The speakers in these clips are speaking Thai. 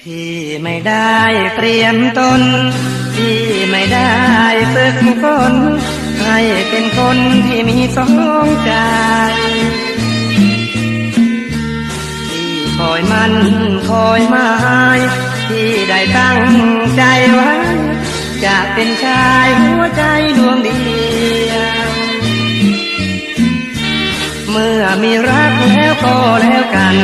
พี่ไม่ได้เตรียมตนพี่ไม่ได้ฝึกฝนให้เป็นคนที่มีสองใจ อยมันคอยมายที่ได้ตั้งใจไว้จะเป็นชายหัวใจดวงเดียว เมื่อมีรักแล้วก็แล้วกัน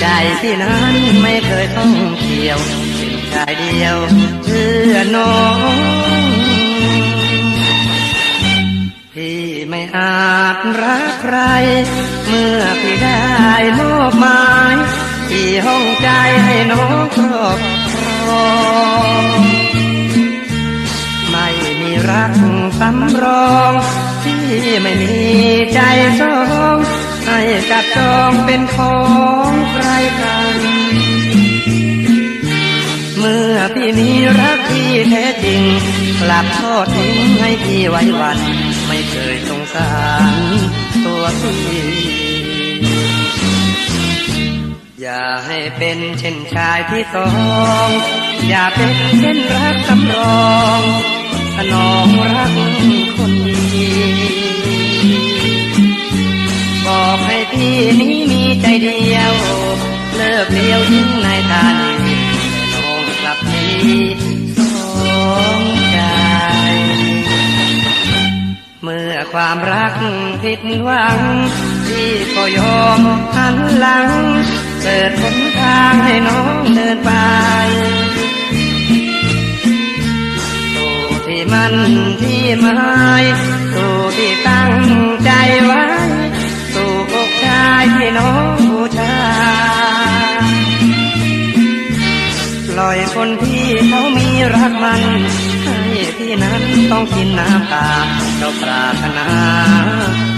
ใจที่นั้นไม่เคยต้องเกี่ยว เป็นชายเดียวเพื่อน้องพี่ไม่อาจรักใคร เมื่อพี่ได้มอบมา ห้องใจให้น้องครอบครองไม่มีรักสำรอง ที่ไม่มีใจสองให้จับจองเป็นของใครกันเมื่อพี่มีรักที่แท้จริงกลับทอดทิ้งให้พี่ไว้วัน ไม่เคยสงสารตัวพี่ อย่าให้เป็นเช่นชายที่สอง อย่าเป็นเช่นรักสำรองสนองรักคนดีบอกให้พี่นี้มีใจเดียว เลิกเลี้ยวทิ้งนายตานีน้องกลับมีสองใจ เมื่อความรักผิดหวัง พี่ก็ยอมหันหลัง เปิดหนทางให้น้องเดินไปสู่ที่มันที่หมายสู่ที่ตั้งใจไว้สู่อกชายที่น้องบูชาปล่อยคนที่เขามีรักมันให้พี่นั้นต้องกินน้ำตาเราปรารถนา